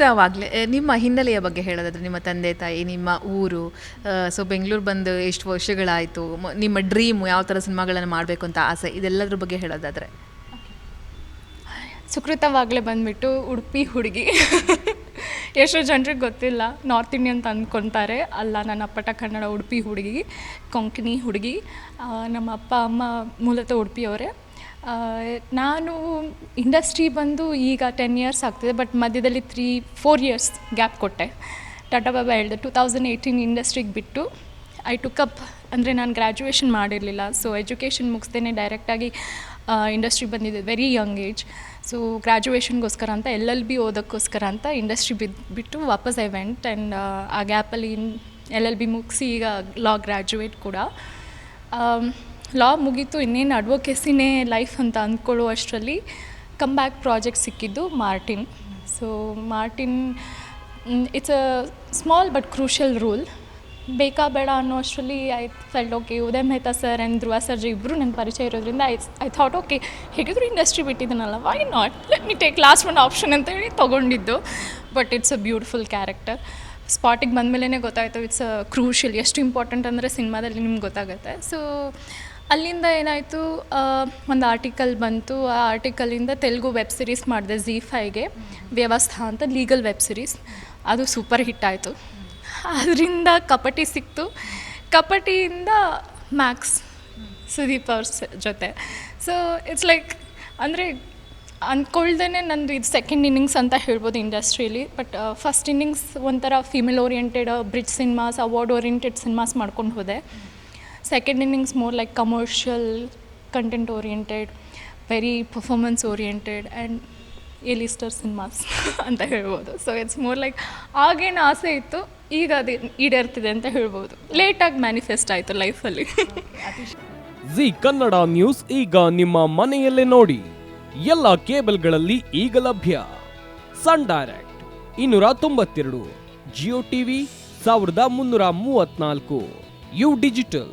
ಸುಕೃತವಾಗಲೇ ನಿಮ್ಮ ಹಿನ್ನೆಲೆಯ ಬಗ್ಗೆ ಹೇಳೋದಾದ್ರೆ ನಿಮ್ಮ ತಂದೆ, ತಾಯಿ, ನಿಮ್ಮ ಊರು ಸೊ ಬೆಂಗಳೂರು ಬಂದು ಎಷ್ಟು ವರ್ಷಗಳಾಯಿತು ನಿಮ್ಮ ಡ್ರೀಮ್ ಯಾವ ಥರ ಸಿನಿಮಾಗಳನ್ನು ಮಾಡಬೇಕು ಅಂತ ಆಸೆ, ಇದೆಲ್ಲದ್ರ ಬಗ್ಗೆ ಹೇಳೋದಾದರೆ. ಸುಕೃತವಾಗಲೇ ಬಂದುಬಿಟ್ಟು ಉಡುಪಿ ಹುಡುಗಿ. ಎಷ್ಟೋ ಜನರಿಗೆ ಗೊತ್ತಿಲ್ಲ, ನಾರ್ತ್ ಇಂಡಿಯನ್ ಅಂದ್ಕೊತಾರೆ ಅಲ್ಲ, ನನ್ನ ಅಪ್ಪಟ ಕನ್ನಡ ಉಡುಪಿ ಹುಡುಗಿ, ಕೊಂಕಣಿ ಹುಡುಗಿ. ನಮ್ಮ ಅಪ್ಪ, ಅಮ್ಮ ಮೂಲತಃ ಉಡುಪಿಯವರೇ. ನಾನು ಇಂಡಸ್ಟ್ರಿ ಬಂದು ಈಗ ಟೆನ್ ಇಯರ್ಸ್ ಆಗ್ತಿದೆ ಬಟ್ ಮಧ್ಯದಲ್ಲಿ ತ್ರೀ ಫೋರ್ ಇಯರ್ಸ್ ಗ್ಯಾಪ್ ಕೊಟ್ಟೆ. ಟಾಟಾ ಬಾಬಾ ಹೇಳಿದೆ ಟು ತೌಸಂಡ್ ಏಯ್ಟೀನ್ ಇಂಡಸ್ಟ್ರಿಗೆ ಬಿಟ್ಟು ಐ ಟುಕ್ ಅಪ್ ಅಂದರೆ ನಾನು ಗ್ರ್ಯಾಜುಯೇಷನ್ ಮಾಡಿರಲಿಲ್ಲ. ಸೊ ಎಜುಕೇಷನ್ ಮುಗಿಸ್ದೇ ಡೈರೆಕ್ಟಾಗಿ ಇಂಡಸ್ಟ್ರಿ ಬಂದಿದ್ದೆ ವೆರಿ ಯಂಗ್ ಏಜ್ ಸೊ ಗ್ರ್ಯಾಜುಯೇಷನ್ಗೋಸ್ಕರ ಅಂತ ಎಲ್ ಎಲ್ ಬಿ ಓದೋಕ್ಕೋಸ್ಕರ ಅಂತ ಇಂಡಸ್ಟ್ರಿ ಬಿದ್ದು ಬಿಟ್ಟು ವಾಪಸ್ ಐ ವೆಂಟ್ ಆ್ಯಂಡ್ ಆ ಗ್ಯಾಪಲ್ಲಿ ಎಲ್ ಎಲ್ ಬಿ ಮುಗಿಸಿ ಈಗ ಲಾ ಗ್ರ್ಯಾಜುಯೇಟ್ ಕೂಡ. ಲಾ ಮುಗೀತು, ಇನ್ನೇನು ಅಡ್ವೊಕೇಸಿನೇ ಲೈಫ್ ಅಂತ ಅಂದ್ಕೊಳ್ಳೋ ಅಷ್ಟರಲ್ಲಿ ಕಮ್ ಬ್ಯಾಕ್ ಪ್ರಾಜೆಕ್ಟ್ ಸಿಕ್ಕಿದ್ದು Martin so Martin it's a small but crucial role ಬೇಕಾ ಬೇಡ ಅನ್ನೋ ಅಷ್ಟರಲ್ಲಿ I felt okay Uday Mehta sir and Dhruva Sarja ಇಬ್ಬರು ನನ್ನ ಪರಿಚಯ ಇರೋದ್ರಿಂದ ಐ ಐ ಥಾಟ್ ಓಕೆ ಹೇಗಿದ್ರು industry ಬಿಟ್ಟಿದ್ದೀನಲ್ಲ why not let me take last one option ಅಂತ ಹೇಳಿ ತೊಗೊಂಡಿದ್ದು. But it's a beautiful character ಸ್ಪಾಟಿಗೆ ಬಂದಮೇಲೆ ಗೊತ್ತಾಯಿತು ಇಟ್ಸ್ ಅ ಕ್ರೂಷಿಯಲ್ ಎಷ್ಟು ಇಂಪಾರ್ಟೆಂಟ್ ಅಂದರೆ ಸಿನಿಮಾದಲ್ಲಿ ನಿಮ್ಗೆ ಗೊತ್ತಾಗುತ್ತೆ. ಸೊ ಅಲ್ಲಿಂದ ಏನಾಯಿತು ಒಂದು ಆರ್ಟಿಕಲ್ ಬಂತು. ಆ ಆರ್ಟಿಕಲಿಂದ ತೆಲುಗು ವೆಬ್ ಸಿರೀಸ್ ಮಾಡಿದೆ ಝೀ ಫೈಗೆ ವ್ಯವಸ್ಥಾ ಅಂತ ಲೀಗಲ್ ವೆಬ್ ಸಿರೀಸ್ ಅದು ಸೂಪರ್ ಹಿಟ್ ಆಯಿತು. ಅದರಿಂದ ಕಪಟಿ ಸಿಕ್ತು. ಕಪಟಿಯಿಂದ ಮ್ಯಾಕ್ಸ್ ಸುದೀಪ್ ಅವ್ರ ಜೊತೆ. ಸೊ ಇಟ್ಸ್ ಲೈಕ್ ಅಂದರೆ ಅಂದ್ಕೊಳ್ದೇ ನಂದು ಇದು ಸೆಕೆಂಡ್ ಇನ್ನಿಂಗ್ಸ್ ಅಂತ ಹೇಳ್ಬೋದು ಇಂಡಸ್ಟ್ರಿಯಲ್ಲಿ ಬಟ್ ಫಸ್ಟ್ ಇನ್ನಿಂಗ್ಸ್ ಒಂಥರ female oriented bridge cinemas award oriented cinemas ಮಾಡ್ಕೊಂಡು ಹೋದೆ. Second innings more like commercial content oriented very performance oriented and ಎಲಿಸ್ಟರ್ cinemas ಅಂತ ಹೇಳ್ಬೋದು. ಸೊ ಇಟ್ಸ್ ಮೋರ್ ಲೈಕ್ ಆಗೇನು ಆಸೆ ಇತ್ತು, ಈಗ ಅದು ಈಡೇರ್ತಿದೆ ಅಂತ ಹೇಳ್ಬೋದು. ಲೇಟಾಗಿ ಮ್ಯಾನಿಫೆಸ್ಟ್ ಆಯಿತು ಲೈಫಲ್ಲಿ ಜಿ ಕನ್ನಡ ನ್ಯೂಸ್ ಈಗ ನಿಮ್ಮ ಮನೆಯಲ್ಲೇ ನೋಡಿ. ಎಲ್ಲ ಕೇಬಲ್ಗಳಲ್ಲಿ ಈಗ ಲಭ್ಯ. ಸನ್ ಡೈರೆಕ್ಟ್ ಇನ್ನೂರ ತೊಂಬತ್ತೆರಡು ಜಿಯೋ ಟಿವಿ ಸಾವಿರದ ಮುನ್ನೂರ ಮೂವತ್ನಾಲ್ಕು ಯು ಡಿಜಿಟಲ್